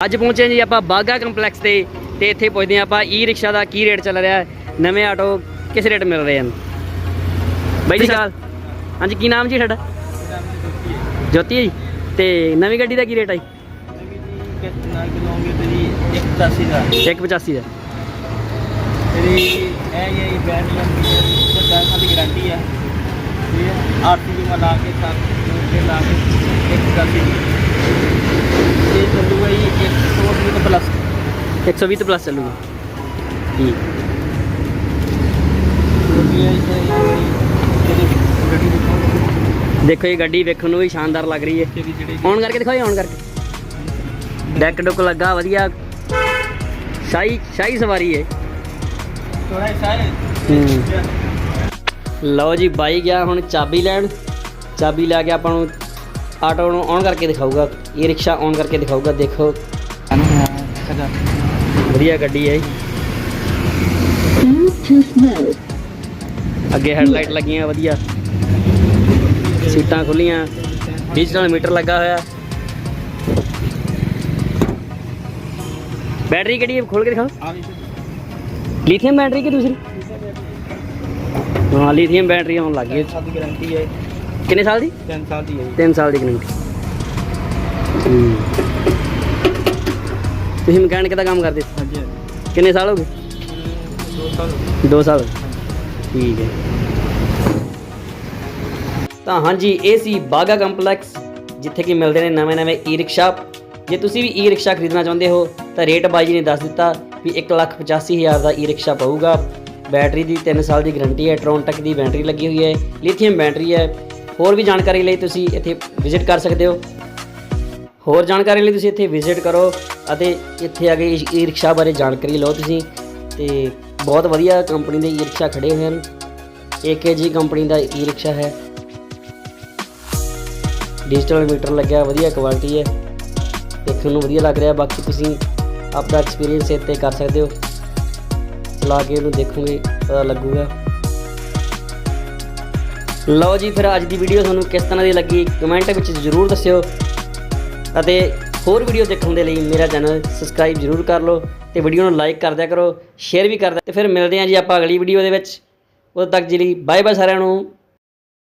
ਅੱਜ ਪਹੁੰਚੇ ਹਾਂ ਜੀ ਆਪਾਂ ਬਾਗਾ ਕੰਪਲੈਕਸ ਤੇ ਤੇ ਇੱਥੇ ਪੁੱਛਦੇ ਹਾਂ ਆਪਾਂ। ਈ ਰਿਕਸ਼ਾ ਦਾ ਕੀ ਰੇਟ ਚੱਲ ਰਿਹਾ? ਹੈ ਨਵੇਂ ਆਟੋ ਕਿਸ ਰੇਟ ਮਿਲ ਰਹੇ ਹਨ? ਬਾਈ ਜੀ ਸਾਲ ਹਾਂਜੀ ਕੀ ਨਾਮ ਜੀ ਤੁਹਾਡਾ? ਜੋਤੀ ਹੈ ਜੀ। ਤੇ ਨਵੀਂ ਗੱਡੀ ਦਾ ਕੀ ਰੇਟ ਹੈ ਜੀ? 180 ਦਾ 185 ਦਾ। ਤੇਰੀ ਇਹ ਇਹ ਬੈਟਰੀ ਲੰਬੀ ਤੇ 10 ਸਾਲ ਦੀ। ਗਾਰੰਟੀ ਹੈ ਠੀਕ ਹੈ ਆਰਟੀ ਦੀ ਲਾ ਕੇ 7 ਕਿਲੋਮੀਟਰ ਲਾ ਕੇ 180 ਦੀ ਇਹ ਚੱਲੂਗਾ ਜੀ 120 ਤੋਂ ਪਲੱਸ 120 ਪਲੱਸ ਚੱਲੂਗਾ। ਠੀਕ ਦੇਖੋ ਇਹ ਗੱਡੀ ਵੇਖਣ ਨੂੰ ਵੀ ਸ਼ਾਨਦਾਰ ਲੱਗ ਰਹੀ ਹੈ। ਔਨ ਕਰਕੇ ਦਿਖਾਓ ਔਨ ਕਰਕੇ। ਡੈਕ ਡੁੱਕ ਲੱਗਾ ਵਧੀਆ। ਸ਼ਾਹੀ ਸ਼ਾਹੀ ਸਵਾਰੀ ਹੈ। ਥੋੜਾ ਸਾਇ ਹੂੰ। ਲਓ ਜੀ ਬਾਈ ਗਿਆ ਹੁਣ ਚਾਬੀ ਲੈਣ। ਚਾਬੀ ਲੈ ਕੇ ਆਪਾਂ ਨੂੰ ਆਟੋ ਨੂੰ ਔਨ ਕਰਕੇ ਦਿਖਾਊਗਾ। ਇਹ ਰਿਕਸ਼ਾ ਔਨ ਕਰਕੇ ਦਿਖਾਊਗਾ ਦੇਖੋ। ਵਧੀਆ ਗੱਡੀ ਹੈ. ਅੱਗੇ ਹੈਡਲਾਈਟ ਲੱਗੀਆਂ ਵਧੀਆ। ਸੀਟਾਂ ਖੁੱਲੀਆਂ ਡਿਜੀਟਲ ਮੀਟਰ ਲੱਗਾ ਹੋਇਆ। ਬੈਟਰੀ ਕਿਹੜੀ ਹੈ? ਖੋਲ ਕੇ ਦਿਖਾਓ। ਲੀਥੀਅਮ ਬੈਟਰੀ ਕਿ ਦੂਸਰੀ? ਹਾਂ ਲੀਥੀਅਮ ਬੈਟਰੀ ਆਉਣ ਲੱਗ ਗਈ ਸਾਲ ਦੀ ਗਾਰੰਟੀ ਹੈ। ਕਿੰਨੇ ਸਾਲ ਦੀ? 3 ਸਾਲ ਦੀ ਹੈ ਜੀ। 3 ਸਾਲ ਦੀ ਗਰੰਟੀ। ਤੁਸੀਂ ਮਕੈਨਿਕ ਦਾ ਕੰਮ ਕਰਦੇ ਹਾਂਜੀ ਕਿੰਨੇ ਸਾਲ ਹੋ ਗਏ? 2 ਸਾਲ 2 ਸਾਲ ਠੀਕ ਹੈ। ਤਾਂ ਹਾਂਜੀ ਇਹ ਸੀ ਬਾਗਾ ਕੰਪਲੈਕਸ ਜਿੱਥੇ ਕਿ ਮਿਲਦੇ ਨੇ ਨਵੇਂ-ਨਵੇਂ ਈ-ਰਿਕਸ਼ਾ। ਜੇ ਤੁਸੀਂ ਵੀ ਈ-ਰਿਕਸ਼ਾ ਖਰੀਦਣਾ ਚਾਹੁੰਦੇ ਹੋ ਤਾਂ ਰੇਟ ਬਾਈ ਜੀ ਨੇ ਦੱਸ ਦਿੱਤਾ ਵੀ 185000 ਦਾ ਈ-ਰਿਕਸ਼ਾ ਪਊਗਾ। ਬੈਟਰੀ ਦੀ 3 ਸਾਲ ਦੀ ਗਾਰੰਟੀ ਹੈ ਟ੍ਰੋਨਟੈਕ ਦੀ ਬੈਟਰੀ ਲੱਗੀ ਹੋਈ ਹੈ ਲਿਥੀਅਮ ਬੈਟਰੀ ਹੈ। ਹੋਰ ਵੀ ਜਾਣਕਾਰੀ ਲਈ ਤੁਸੀਂ ਇੱਥੇ ਵਿਜ਼ਿਟ ਕਰ ਸਕਦੇ ਹੋ। ਹੋਰ ਜਾਣਕਾਰੀ ਲਈ ਤੁਸੀਂ ਇੱਥੇ ਵਿਜ਼ਿਟ ਕਰੋ ਅਤੇ ਇੱਥੇ ਆ ਕੇ ਈ-ਰਿਕਸ਼ਾ ਬਾਰੇ ਜਾਣਕਾਰੀ ਲਓ ਤੁਸੀਂ। ਤੇ ਬਹੁਤ ਵਧੀਆ ਕੰਪਨੀ ਦੇ ਈ-ਰਿਕਸ਼ਾ ਖੜੇ ਹੋਏ ਹਨ। ਏਕੇਜੀ ਕੰਪਨੀ ਦਾ ਈ-ਰਿਕਸ਼ਾ ਹੈ। ਡਿਜੀਟਲ ਮੀਟਰ ਲੱਗਿਆ, ਵਧੀਆ ਕੁਆਲਿਟੀ ਹੈ। ਦੇਖਣ ਨੂੰ ਵਧੀਆ ਲੱਗ ਰਿਹਾ। ਬਾਕੀ ਤੁਸੀਂ ਆਪਣਾ ਐਕਸਪੀਰੀਅੰਸ ਇੱਥੇ ਕਰ ਸਕਦੇ ਹੋ। ਚਲਾ ਕੇ ਇਹਨੂੰ ਦੇਖੋਗੇ, ਪਤਾ ਲੱਗੂਗਾ। ਲਓ ਜੀ, ਫਿਰ ਅੱਜ ਦੀ ਵੀਡੀਓ ਤੁਹਾਨੂੰ ਕਿਸ ਤਰ੍ਹਾਂ ਦੀ ਲੱਗੀ? ਕਮੈਂਟ ਵਿੱਚ ਜ਼ਰੂਰ ਦੱਸਿਓ। ਅਤੇ ਹੋਰ ਵੀਡੀਓ ਦੇਖਣ ਦੇ ਲਈ ਮੇਰਾ ਚੈਨਲ ਸਬਸਕ੍ਰਾਈਬ ਜ਼ਰੂਰ ਕਰ ਲਓ ਤੇ ਵੀਡੀਓ ਨੂੰ ਲਾਈਕ ਕਰ ਦਿਆ ਕਰੋ ਸ਼ੇਅਰ ਵੀ ਕਰ ਦਿਆ ਤੇ ਫਿਰ ਮਿਲਦੇ ਹਾਂ ਜੀ ਆਪਾਂ ਅਗਲੀ ਵੀਡੀਓ ਦੇ ਵਿੱਚ। ਉਦੋਂ ਤੱਕ ਜੀ ਲਈ ਬਾਏ ਬਾਏ ਸਾਰਿਆਂ ਨੂੰ।